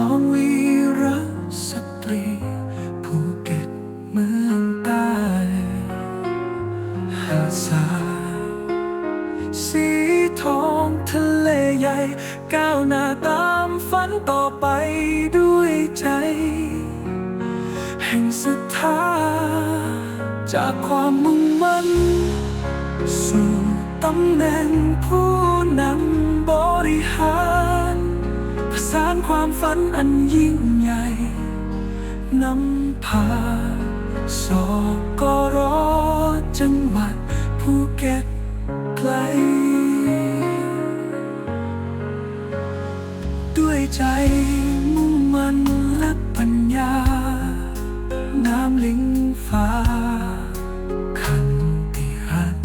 สองวีรสตรีภูเก็ตเมืองใต้หาดทรายสีทองทะเลใหญ่ ก้าวหน้าตามฝันต่อไปด้วยใจ แห่งศรัทธาจากความมุ่งมั่น สู่ตำแหน่งผู้นำบริหาร ความฝันอันยิ่งใหญ่นำพาสอกรอจังหวัดภูเก็ตไกล ด้วยใจมุ่งมั่นและปัญญา น้ำลิงฟ้าคันติรัต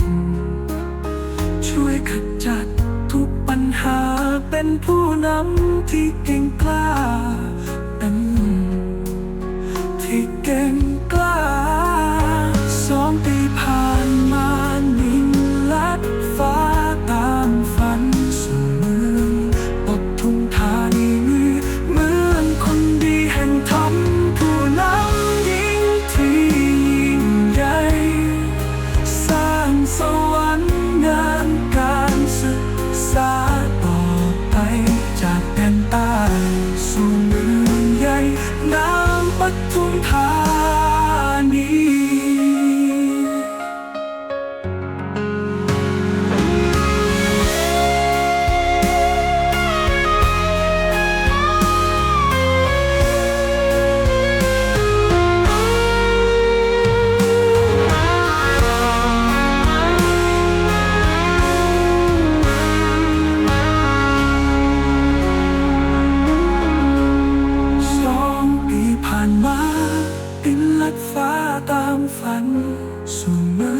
ช่วยขจัดทุกปัญหา เป็นผู้นำที่เก่งกล้า สู่